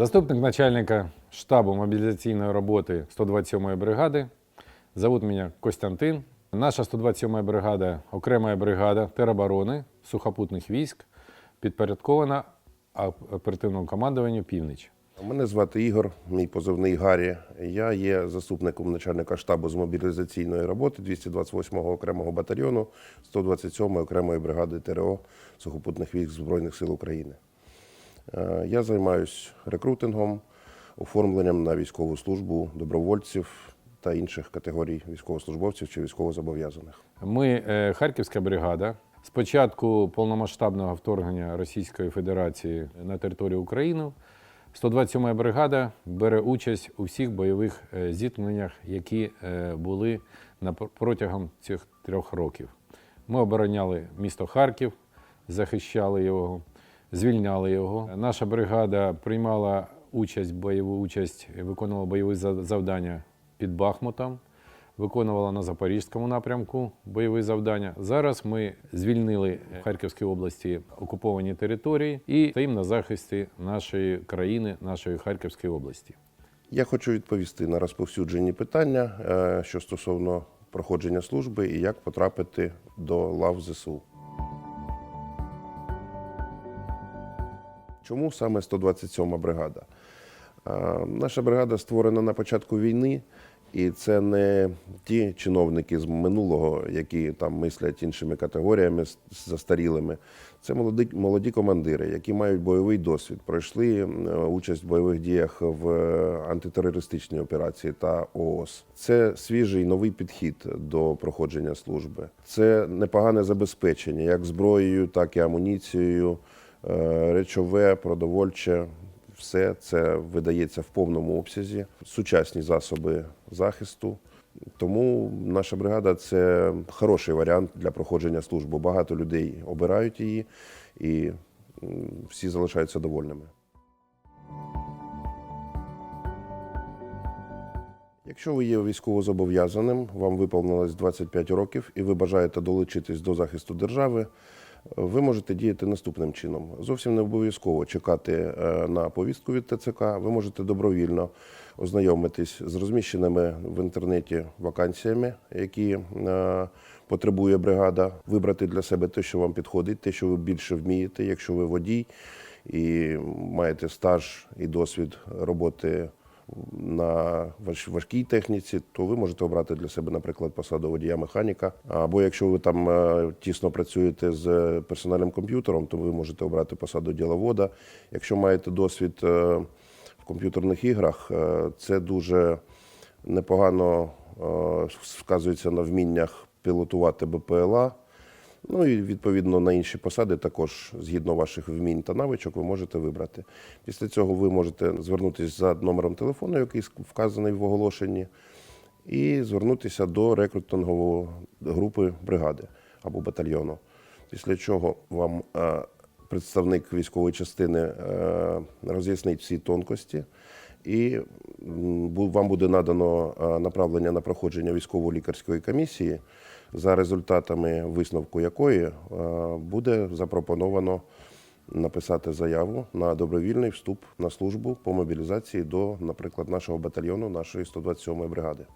Заступник начальника штабу мобілізаційної роботи 127-ї бригади. Зовут мене Костянтин. Наша 127-я бригада окрема бригада тероборони сухопутних військ, підпорядкована оперативному командуванню Північ. Мене звати Ігор, мій позивний Гаррі. Я є заступником начальника штабу з мобілізаційної роботи 228-го окремого батальйону 127-ї окремої бригади ТРО сухопутних військ Збройних сил України. Е, Я займаюся рекрутингом, оформленням на військову службу добровольців та інших категорій військовослужбовців чи військовозобов'язаних. Ми е, Харківська бригада. З початку повномасштабного вторгнення Російської Федерації на територію України 127 бригада бере участь у всіх бойових е, зіткненнях, які були на- протягом цих трьох років. Ми обороняли місто Харків, захищали його, звільняли його. Наша бригада приймала участь, бойову участь, виконувала бойові за- завдання під Бахмутом виконувала на Запорізькому напрямку бойові завдання. Зараз ми звільнили в Харківській області окуповані території і стоїмо на захисті нашої країни, нашої Харківської області. Я хочу відповісти на розповсюджені питання, е, що стосовно проходження служби і як потрапити до лав ЗСУ. Чому саме 127 бригада? Е, Наша бригада створена на початку війни, і це не ті чиновники з минулого, які там мислять іншими категоріями застарілими. Це молоді, молоді командири, які мають бойовий досвід, пройшли е, участь в бойових діях в е, антитерористичній операції та ООС. Це свіжий новий підхід до проходження служби. Це непогане забезпечення як зброєю, так і амуніцією, речове, продовольче. Все це видається в повному обсязі, сучасні засоби захисту. Тому наша бригада це хороший варіант для проходження служби. Багато людей обирають її, і всі залишаються довольними. Якщо ви є військовозобов'язаним, вам виповнилось 25 років і ви бажаєте долучитись до захисту держави, ви можете діяти наступним чином. Зовсім не обов'язково чекати е, на повістку від ТЦК. Ви можете добровільно ознайомитись з розміщеними в інтернеті вакансіями, які е, потребує бригада, вибрати для себе те, що вам підходить, те, що ви більше вмієте. Якщо ви водій і маєте стаж і досвід роботи на важ- важкій техніці, то ви можете обрати для себе, наприклад, посаду водія-механіка. Або якщо ви там е, тісно працюєте з персональним комп'ютером, то ви можете обрати посаду діловода. Якщо маєте досвід е, в комп'ютерних іграх, е, це дуже непогано сказується на вміннях пілотувати БПЛА. Ну і відповідно на інші посади також згідно ваших вмінь та навичок ви можете вибрати. Після цього ви можете звернутися за номером телефону, який вказаний в оголошенні, і звернутися до рекрутингової групи бригади або батальйону. Після чого вам е, представник військової частини е, роз'яснить всі тонкості, і вам буде надано е, направлення на проходження військово-лікарської комісії, за результатами висновку якої е, буде запропоновано написати заяву на добровільний вступ на службу по мобілізації до, наприклад, нашого батальйону, нашої 127-ї бригади.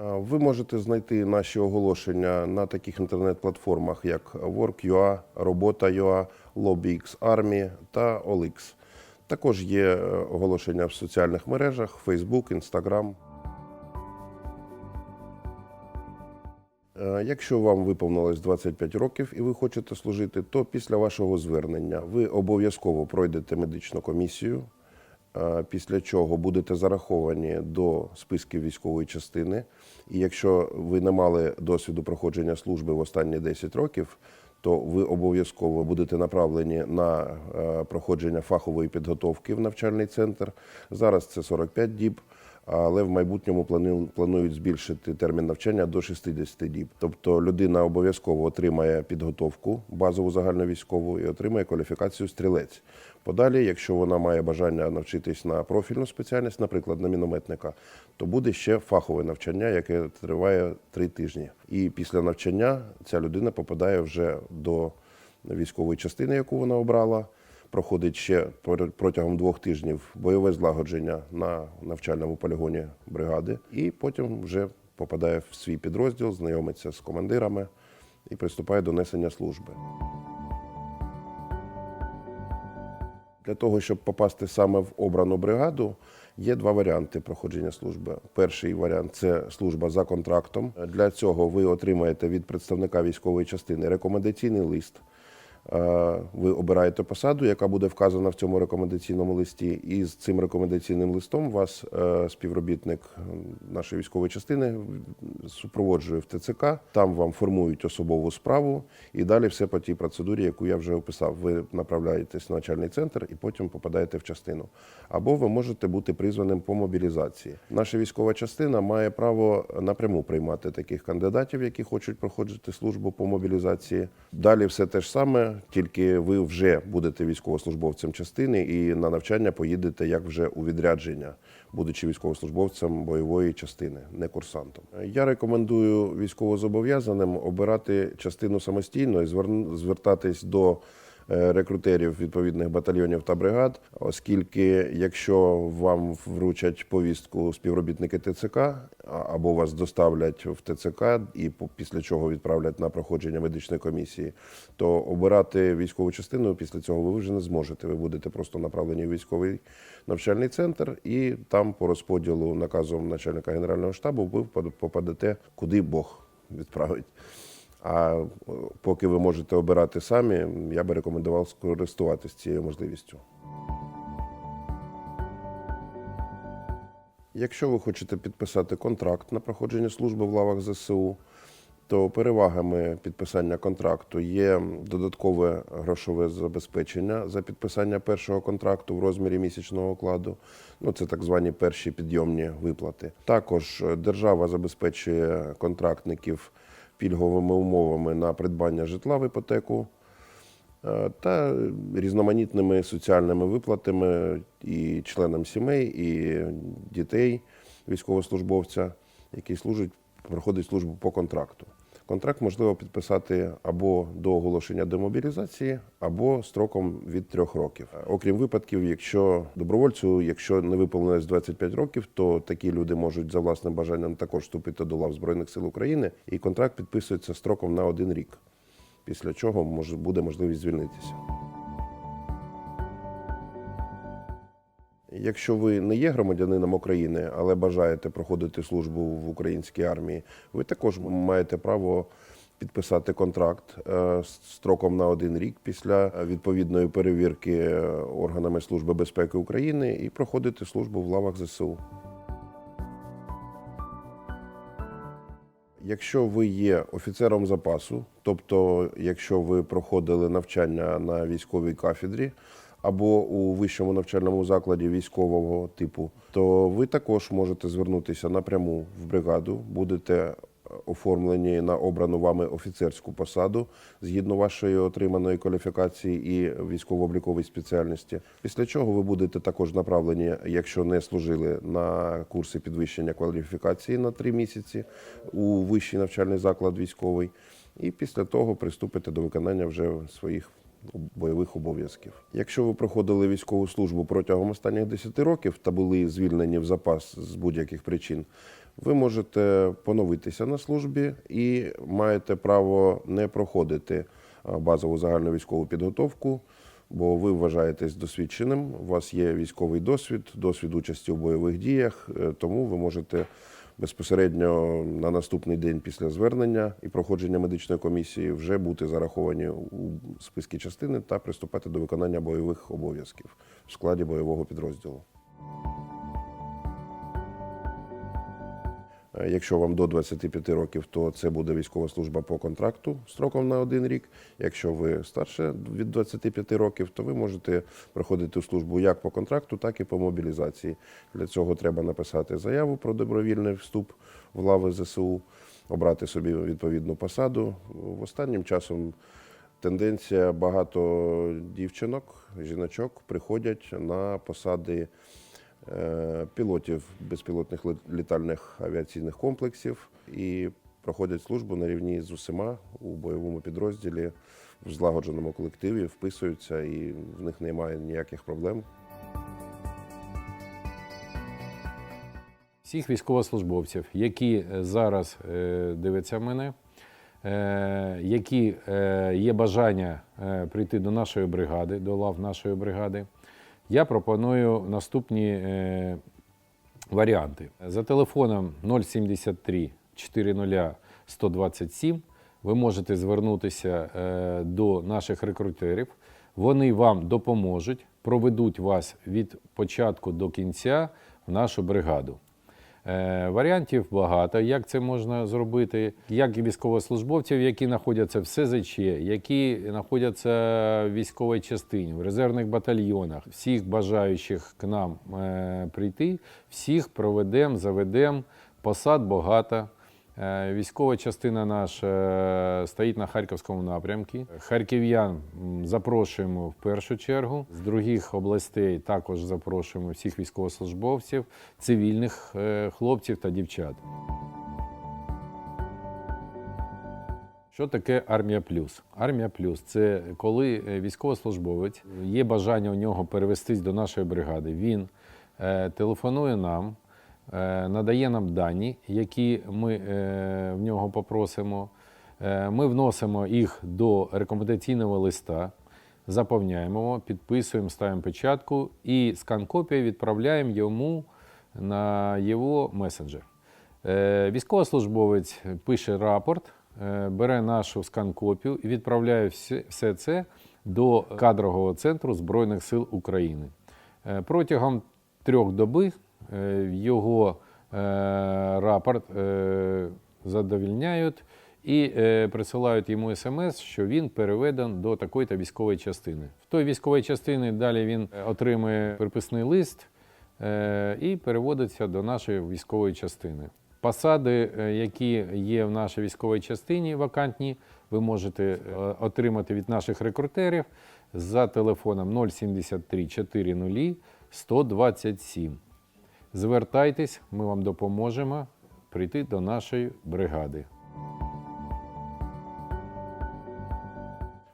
Е, Ви можете знайти наші оголошення на таких інтернет-платформах, як Work.ua, Робота.ua, LobbyX Army та OLX. Також є е, оголошення в соціальних мережах Facebook, Instagram. Якщо вам виповнилось 25 років і ви хочете служити, то після вашого звернення ви обов'язково пройдете медичну комісію, е, після чого будете зараховані до списків військової частини. І якщо ви не мали досвіду проходження служби в останні 10 років, то ви обов'язково будете направлені на е, проходження фахової підготовки в навчальний центр. Зараз це 45 діб але в майбутньому плану- планують збільшити термін навчання до 60 діб. Тобто людина обов'язково отримає підготовку базову загальновійськову і отримає кваліфікацію стрілець. Подалі, якщо вона має бажання навчитись на профільну спеціальність, наприклад, на мінометника, то буде ще фахове навчання, яке триває три тижні. І після навчання ця людина попадає вже до військової частини, яку вона обрала. Проходить ще протягом двох тижнів бойове злагодження на навчальному полігоні бригади, і потім вже попадає в свій підрозділ, знайомиться з командирами і приступає до несення служби. Для того, щоб попасти саме в обрану бригаду, є два варіанти проходження служби. Перший варіант це служба за контрактом. Для цього ви отримаєте від представника військової частини рекомендаційний лист. Е, Ви обираєте посаду, яка буде вказана в цьому рекомендаційному листі, і з цим рекомендаційним листом вас е, співробітник нашої військової частини супроводжує в ТЦК. Там вам формують особову справу, і далі все по тій процедурі, яку я вже описав. Ви направляєтесь в навчальний центр і потім попадаєте в частину. Або ви можете бути призваним по мобілізації. Наша військова частина має право напряму приймати таких кандидатів, які хочуть проходити службу по мобілізації. Далі все те ж саме, тільки ви вже будете військовослужбовцем частини і на навчання поїдете як вже у відрядження, будучи військовослужбовцем бойової частини, не курсантом. Я рекомендую військовозобов'язаним обирати частину самостійно і звер- звертатись до рекрутерів відповідних батальйонів та бригад, оскільки якщо вам вручать повістку співробітники ТЦК або вас доставлять в ТЦК і після чого відправлять на проходження медичної комісії, то обирати військову частину після цього ви вже не зможете. Ви будете просто направлені в військовий навчальний центр, і там по розподілу наказом начальника генерального штабу ви попадете, куди Бог відправить. А е, поки ви можете обирати самі, я би рекомендував скористуватися цією можливістю. Якщо ви хочете підписати контракт на проходження служби в лавах ЗСУ, то перевагами підписання контракту є додаткове грошове забезпечення за підписання першого контракту в розмірі місячного окладу. Ну, це так звані перші підйомні виплати. Також держава забезпечує контрактників пільговими умовами на придбання житла в іпотеку е, та різноманітними соціальними виплатами і членам сімей, і дітей військовослужбовця, який служить, проходить службу по контракту. Контракт можливо підписати або до оголошення демобілізації, або строком від трьох років. Е, Окрім випадків, якщо добровольцю, якщо не виповнилось 25 років, то такі люди можуть за власним бажанням також вступити до лав Збройних сил України, і контракт підписується строком на один рік, після чого може буде можливість звільнитися. Якщо ви не є громадянином України, але бажаєте проходити службу в українській армії, ви також маєте право підписати контракт е, строком на один рік після відповідної перевірки е, органами Служби безпеки України і проходити службу в лавах ЗСУ. Якщо ви є офіцером запасу, тобто якщо ви проходили навчання на військовій кафедрі або у вищому навчальному закладі військового типу, то ви також можете звернутися напряму в бригаду, будете оформлені на обрану вами офіцерську посаду згідно вашої отриманої кваліфікації і військово-облікової спеціальності. Після чого ви будете також направлені, якщо не служили на курси підвищення кваліфікації на три місяці у вищий навчальний заклад військовий, і після того приступите до виконання вже своїх бойових обов'язків. Якщо ви проходили військову службу протягом останніх 10 років та були звільнені в запас з будь-яких причин, ви можете поновитися на службі і маєте право не проходити базову загальну військову підготовку, бо ви вважаєтесь досвідченим, у вас є військовий досвід, досвід участі у бойових діях, е, тому ви можете безпосередньо на наступний день після звернення і проходження медичної комісії вже бути зараховані у списки частини та приступати до виконання бойових обов'язків в складі бойового підрозділу. Якщо вам до 25 років, то це буде військова служба по контракту строком на один рік. Якщо ви старше від 25 років, то ви можете проходити службу як по контракту, так і по мобілізації. Для цього треба написати заяву про добровільний вступ в лави ЗСУ, обрати собі відповідну посаду. В останнім часом тенденція багато дівчинок, жіночок приходять на посади е, пілотів безпілотних літальних авіаційних комплексів і проходять службу на рівні з усіма у бойовому підрозділі, в злагодженому колективі, вписуються і в них немає ніяких проблем. всіх військовослужбовців, які е, зараз е, дивляться мене, е, які е, є бажання е, прийти до нашої бригади, до лав нашої бригади, я пропоную наступні е, варіанти. За телефоном 073 400 127 ви можете звернутися е, до наших рекрутерів. Вони вам допоможуть, проведуть вас від початку до кінця в нашу бригаду. Е, Варіантів багато, як це можна зробити, як військовослужбовців, які знаходяться в СЗЧ, які знаходяться в військовій частині, в резервних батальйонах, всіх бажаючих к нам е, прийти, всіх проведемо, заведемо. Посад багато. Е, Військова частина наша е, стоїть на Харківському напрямку. Харків'ян запрошуємо в першу чергу. З других областей також запрошуємо всіх військовослужбовців, цивільних е, хлопців та дівчат. Що таке армія плюс? Армія плюс це коли військовослужбовець є бажання у нього перевестись до нашої бригади. Він телефонує нам, надає нам дані, які ми е, в нього попросимо. Е, ми вносимо їх до рекомендаційного листа, заповняємо, підписуємо, ставимо печатку і скан-копію відправляємо йому на його месенджер. Е, Військовослужбовець пише рапорт, е, бере нашу скан-копію і відправляє все- це до кадрового центру Збройних сил України. Е, Протягом трьох доби е, його е, рапорт е, задовільняють і е, присилають йому смс, що він переведен до такої-то військової частини. В той військовій частині далі він е, отримує приписний лист е, і переводиться до нашої військової частини. Посади, е, які є в нашій військовій частині вакантні, ви можете е, отримати від наших рекрутерів за телефоном 073 400 127. Звертайтесь, ми вам допоможемо прийти до нашої бригади.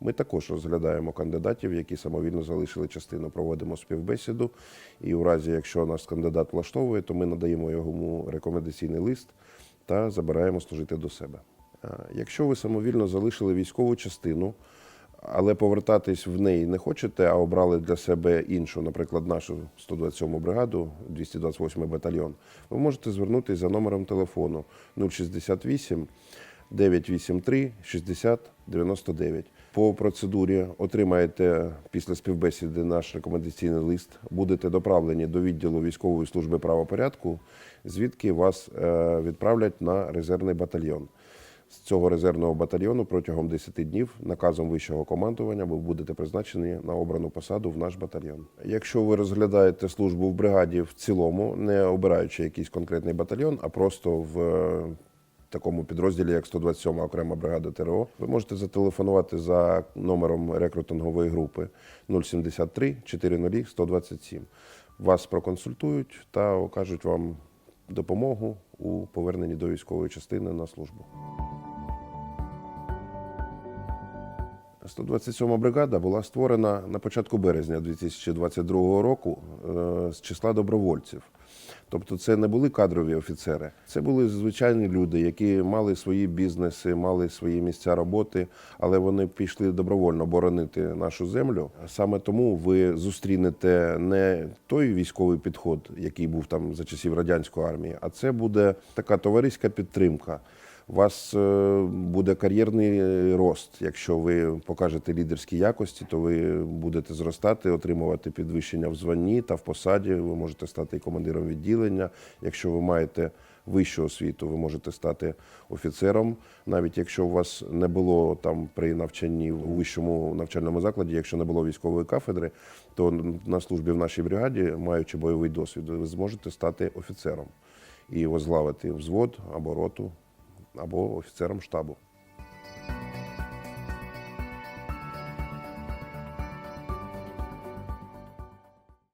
Ми також розглядаємо кандидатів, які самовільно залишили частину, проводимо співбесіду. І у разі, якщо наш кандидат влаштовує, то ми надаємо йому рекомендаційний лист та забираємо служити до себе. Е, Якщо ви самовільно залишили військову частину, але повертатись в неї не хочете, а обрали для себе іншу, наприклад, нашу 127 бригаду, 228 батальйон, ви можете звернутися за номером телефону 068 983 60 99. По процедурі отримаєте після співбесіди наш рекомендаційний лист, будете доправлені до відділу військової служби правопорядку, звідки вас е, відправлять на резервний батальйон. З цього резервного батальйону протягом 10 днів наказом вищого командування ви будете призначені на обрану посаду в наш батальйон. Якщо ви розглядаєте службу в бригаді в цілому, не обираючи якийсь конкретний батальйон, а просто в е, такому підрозділі, як 127 окрема бригада ТРО, ви можете зателефонувати за номером рекрутингової групи 073 400 127. Вас проконсультують та окажуть вам допомогу у поверненні до військової частини на службу. 127 бригада була створена на початку березня 2022 року е, з числа добровольців. Тобто це не були кадрові офіцери, це були звичайні люди, які мали свої бізнеси, мали свої місця роботи, але вони пішли добровольно боронити нашу землю. Саме тому ви зустрінете не той військовий підход, який був там за часів радянської армії, а це буде така товариська підтримка. У вас е, буде кар'єрний рост. Якщо ви покажете лідерські якості, то ви будете зростати, отримувати підвищення в званні та в посаді. Ви можете стати командиром відділення. Якщо ви маєте вищу освіту, ви можете стати офіцером. Навіть якщо у вас не було там при навчанні в вищому навчальному закладі, якщо не було військової кафедри, то на службі в нашій бригаді, маючи бойовий досвід, ви зможете стати офіцером і возглавити взвод або роту або офіцером штабу.